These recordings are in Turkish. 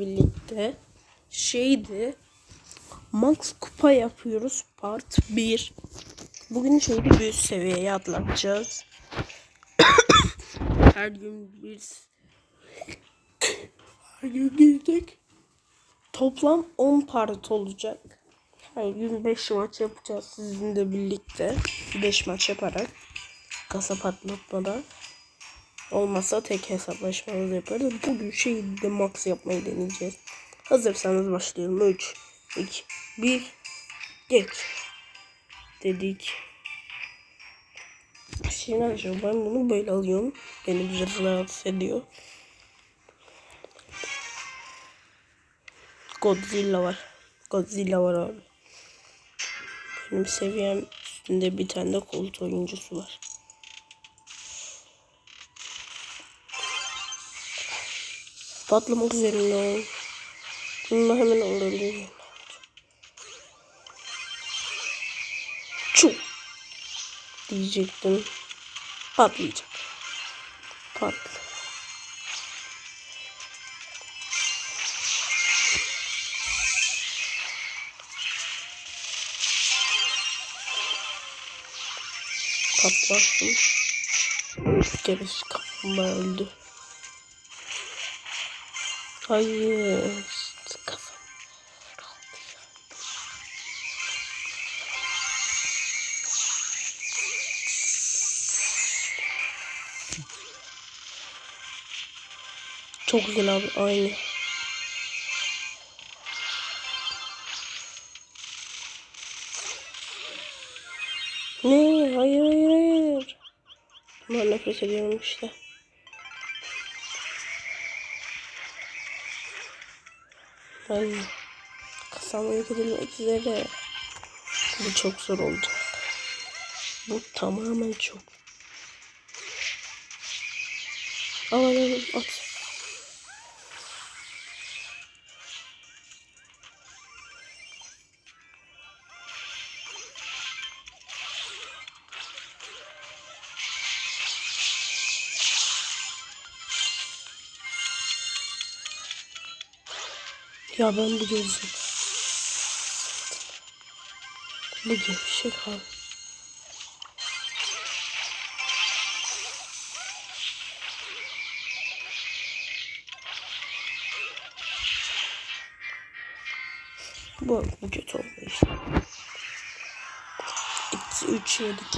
birlikte şeydi Max kupa yapıyoruz part 1. Bugün şeydi bir üst seviyeye atlatacağız. Her gün bir her gün girdik. Toplam 10 part olacak. Her gün 5 maç yapacağız sizinle birlikte. 5 maç yaparak. Kasa patlatmadan. Olmazsa tek hesaplaşmamızı yaparız. Bugün şeyde max yapmayı deneyeceğiz. Hazırsanız başlayalım. 3, 2, 1, geç. Dedik. Şimdi arkadaşlar ben bunu böyle alıyorum. Beni biraz rahatsız ediyor. Godzilla var. Godzilla var abi. Benim seviyem üstünde bir tane de kolt oyuncusu var. Patlamak üzerinde. Bunu hemen öldüreyim. Çu diyecektim. Patlayacak. Patla. Patlasın. Bir kere şu kaplumbağa öldü. Hayır. Çok güzel aynı. Ne? Hayır hayır hayır. Ben nefret ediyorum işte. Ay. Kasam yok edilmek üzere. Bu çok zor olacak. Bu tamamen çok. Al al al at. Ya ben bu gözüm. Bu gevşek abi. Bu, bu kötü oldu işte. İkisi üç yedik.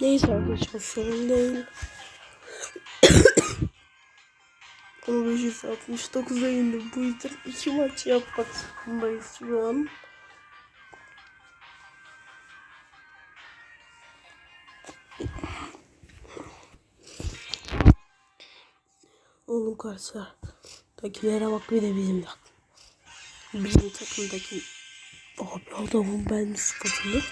Neyse arkadaşlar sorun değil. 1569'a indim. Bu yüzden iki maç yapmak zorundayız şu an. Oğlum karşılar. Takilere bak bir de bizim takım. Bizim takımdaki abi adamın ben sıfatını.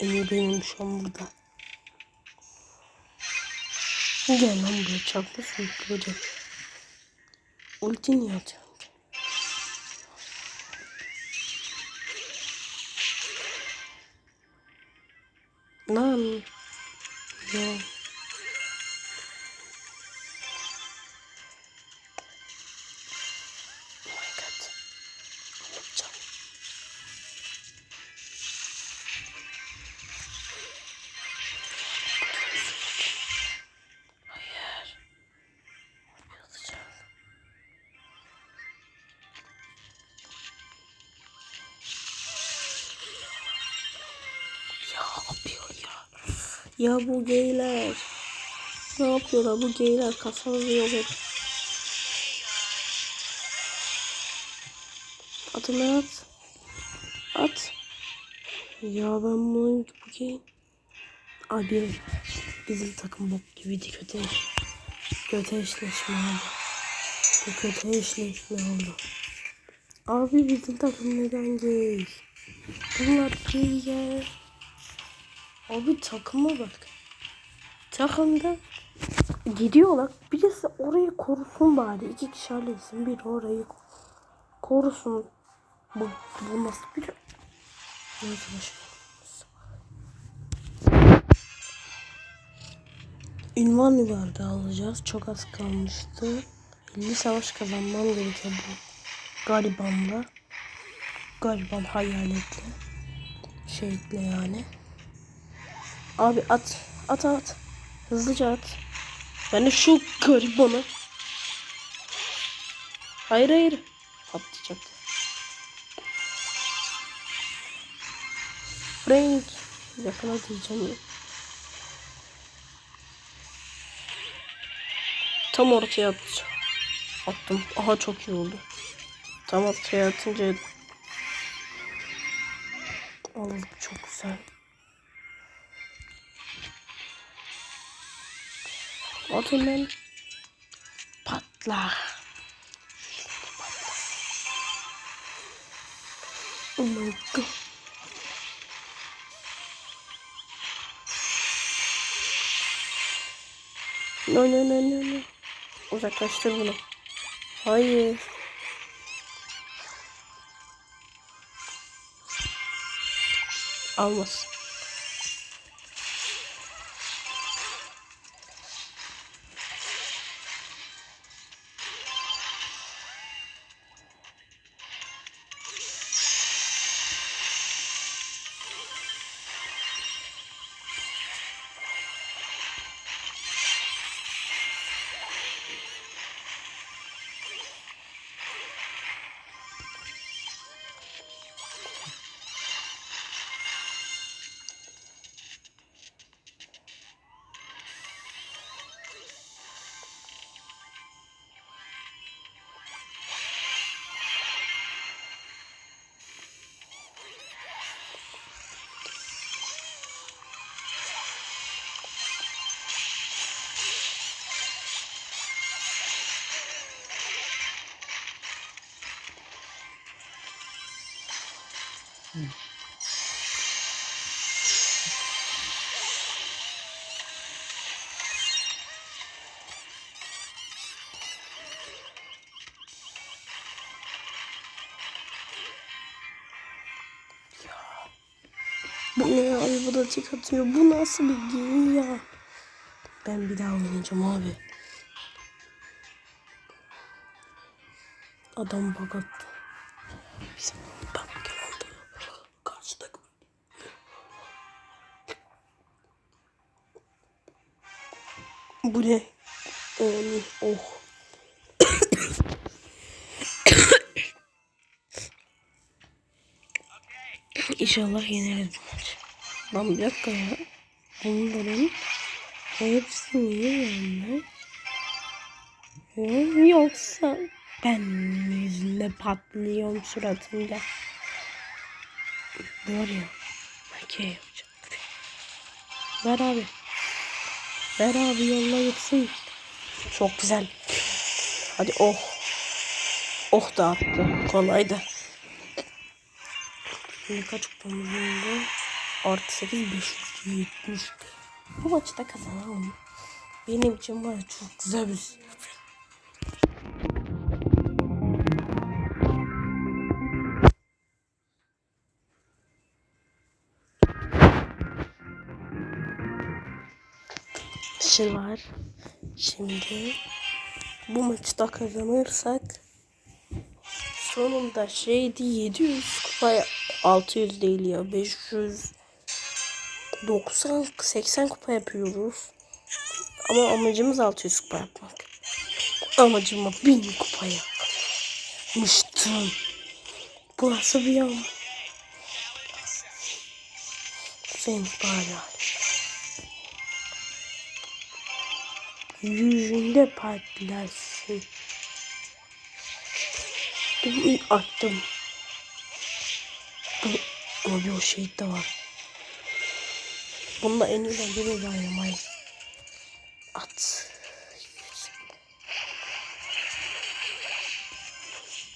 İyi benim şu an burada. Gel lan buraya çarpmasın böyle. Ulti niye atıyorsun? Lan. Ya. Ya bu geyler. Ne yapıyorlar bu geyler kafanızı yok et. Atını at. At. Ya ben bunu bu gey. Abi bizim takım bok gibiydi kötü. Kötü eşleşme oldu. Bu kötü eşleşme oldu. Abi bizim takım neden gay? Bunlar gay ya. Abi takıma bak. Takımda gidiyorlar. Birisi orayı korusun bari. İki kişi halletsin. Biri orayı korusun. Bu, bu nasıl bir... Neyse boşver. Ünvan alacağız. Çok az kalmıştı. Bir savaş kazanmam gerekiyor bu garibanla. Gariban hayaletle. Şeyle yani. Abi at. At at. Hızlıca at. De şu garibanı. Hayır hayır. Patlayacak. Frank. Yakala diyeceğim. Tam ortaya at. Attım. Aha çok iyi oldu. Tam ortaya atınca Aldık çok güzel. At hemen. Patla. Oh my god. No no no no no. Uzaklaştır bunu. Hayır. Almasın. Bu ne ya? Bu da tek atıyor. Bu nasıl bir game ya? Ben bir daha oynayacağım abi. Adam bak attı. Bizim İnşallah yeneriz. Lan bir dakika ya. Bunların hepsini yenmek. Yoksa ben yüzünde patlıyorum suratında. Var ya. Makiye yapacağım. Ver abi. Ver abi yolla gitsin. Çok güzel. Hadi oh. Oh da attı. Kolaydı. Şimdi kaç kupamız oldu? Artı 8 570. Bu maçı da kazanalım. Benim için var çok güzel bir şey. şey var. Şimdi bu maçı da kazanırsak sonunda şeydi 700 kupaya 600 değil ya 500 90 80 kupa yapıyoruz. Ama amacımız 600 kupa yapmak. Amacıma 1000 kupa yapmıştım. Bu nasıl bir yan? Sen bari Yüzünde patlarsın. Attım. Ama bir o şehit de var. Bunda en iyi bence bir dynamite. At.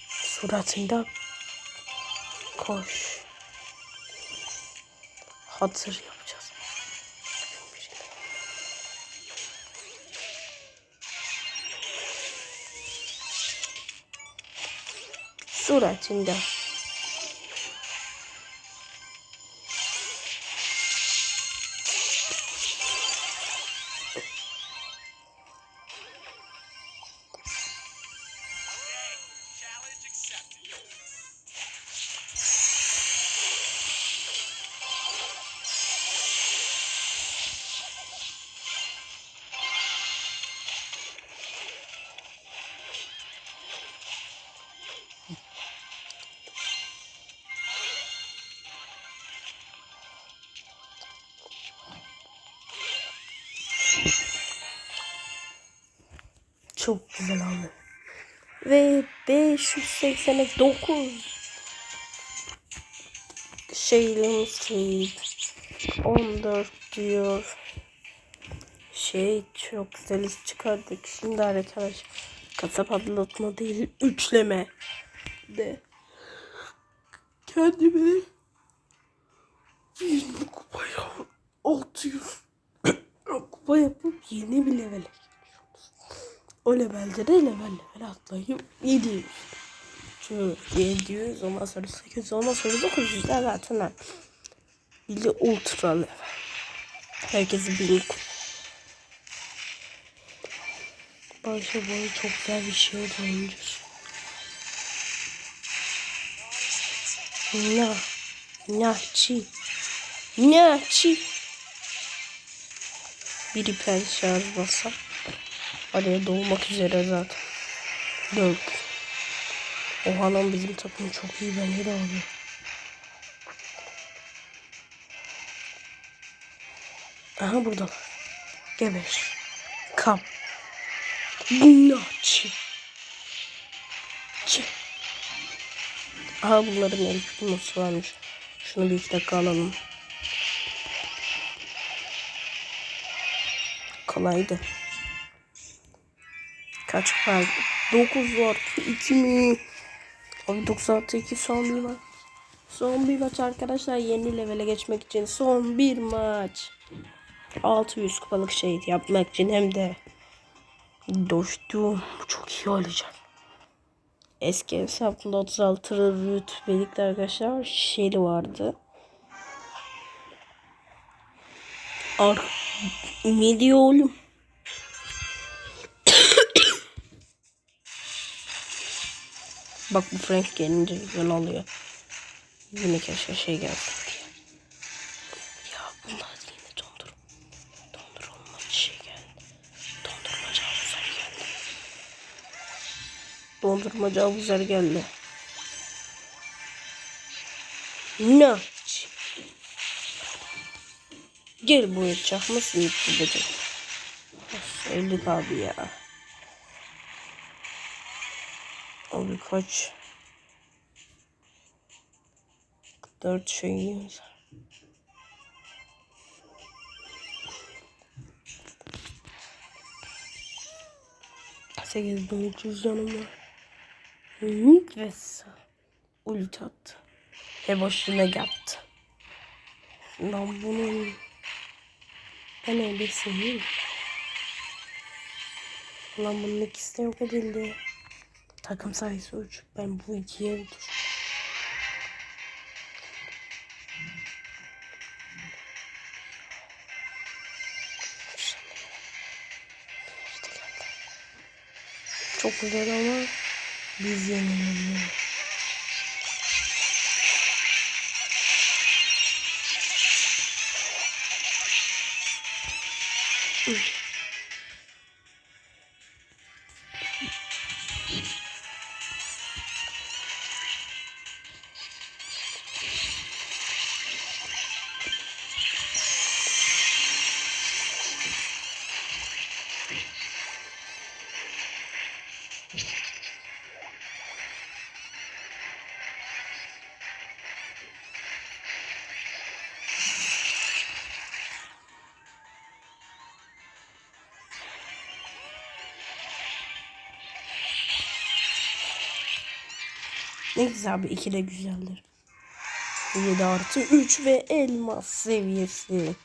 Suratında koş. Hatır yapacağız. Suratında. Çok güzel abi. Ve 589 şeyimiz şey 14 diyor. Şey çok güzel çıkardık. Şimdi arkadaş kasa patlatma değil üçleme de kendimi 20 kupaya 600 kupa yapıp yeni bir geçiyoruz. O levelde de level level atlayıp 700. Şu 700 ondan sonra 800 ondan sonra 900 de zaten bir de ultra level. Herkesin bin kupa. Başa boyu çok güzel bir şey dönüyoruz. Na, na, çi, na, çi. Bir hiper şarj basam. Araya dolmak üzere zaten. Dört. Oha lan bizim takım çok iyi bence de abi. Aha buradalar. Geber. Kam. Naçi. Çi. Aha bunların el tutması varmış. Şunu bir iki dakika alalım. Kolaydı. Kaç var? 9 var. 2 mi? Abi 96 2 son bir maç. Son bir maç arkadaşlar yeni levele geçmek için son bir maç. 600 kupalık şey yapmak için hem de dostum bu çok iyi olacak. Eski hesabımda 36 rütbelikte arkadaşlar şeyli vardı. Ar ne Bak bu Frank gelince güzel oluyor. Yine keşke şey gelsin diye. Ya bunlar yine dondur. Dondurulmamış şey geldi. Dondurmacı abuzer geldi. Dondurmacı abuzer geldi. Ne? Gel buraya çakmasın gitti böcek. Öldük abi ya. Abi kaç? Dört şeyimiz. Sekiz bin üç yüz canım var. Hıt ve. Ulti attı. Ve boşuna yaptı. Lan bunun ben elbiseyim. Lan bunun ikisi de yok edildi. Takım sayısı 3. Ben bu ikiye dur. Çok güzel ama biz yenilemiyoruz. Ne güzel abi iki de güzeldir. 7 artı 3 ve elmas seviyesi.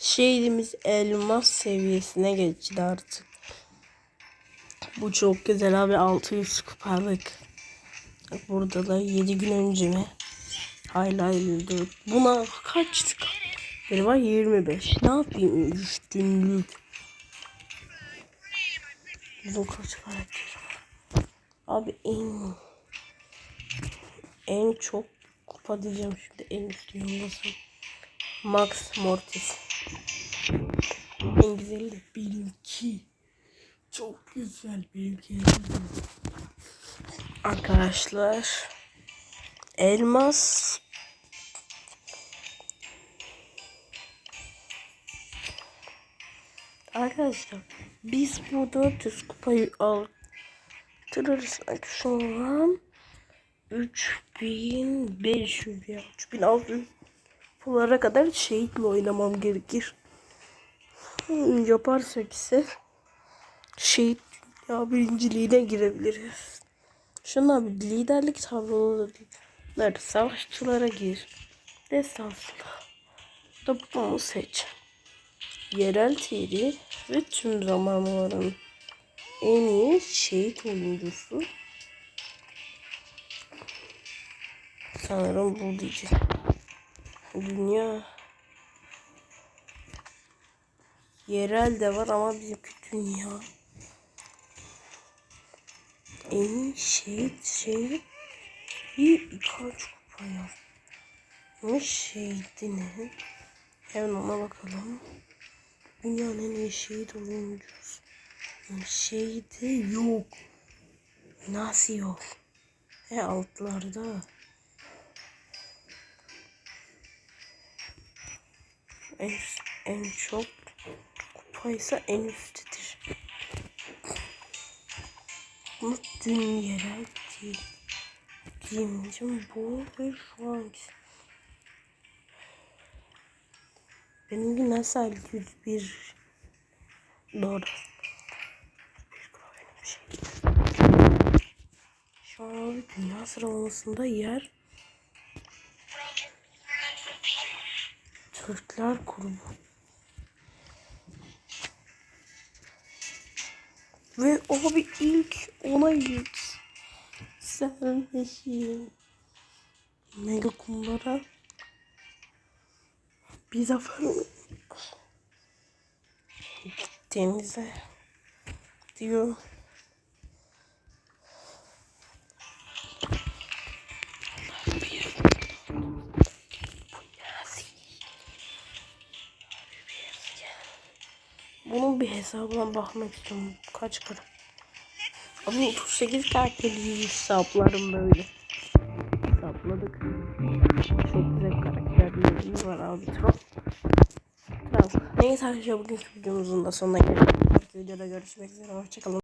Şehrimiz elmas seviyesine geçti artık. Bu çok güzel abi 600 kupalık. Burada da 7 gün önce mi? 54. Buna kaçtık? Benim var 25. Ne yapayım üstünlük? Bu kaç karakter? Abi en en çok kupa diyeceğim şimdi en üstü yollasın. Max Mortis. En güzeli de benimki. Çok güzel benimki. Arkadaşlar. Elmas. Arkadaşlar Biz bu 400 kupayı artırırsak şu an 3500 ya 3600 kupalara kadar şehitle oynamam gerekir. Hmm, Yaparsak ise şehit ya birinciliğine girebiliriz. Şuna bir liderlik tabloları savaşçılara gir. Desanslı. Topumu seç. Yerel tiri ve tüm zamanların en iyi şehit oyuncusu. Sanırım bu diyeceğim. Dünya yerel de var ama bizimki dünya. En şehit şehit bir kaç kupa yapmış şehidini. Hemen ona bakalım. Dünyanın en iyi şehit oyuncusu. Şehidi yok. Nasıl yok? He altlarda. En, en çok kupa ise en üsttedir. Bunu dün yerel değil. Giyimcim bu ve şu anki. Benimki nasıl 101 Doğru. Şey. Şu an dünya sıralamasında yer Türkler grubu. Ve abi ilk ona git. Sen neşin. Mega kumlara. Bir zafer Denize diyor. Hesabına bakmak istiyorum. Kaç kere? Ama 38 karakterli hesaplarım böyle. Hesapladık. Çok güzel karakterlerimiz var abi. Trop. Tamam. Neyse arkadaşlar bugünkü videomuzun da sonuna geldik. Videoda görüşmek üzere. Hoşçakalın.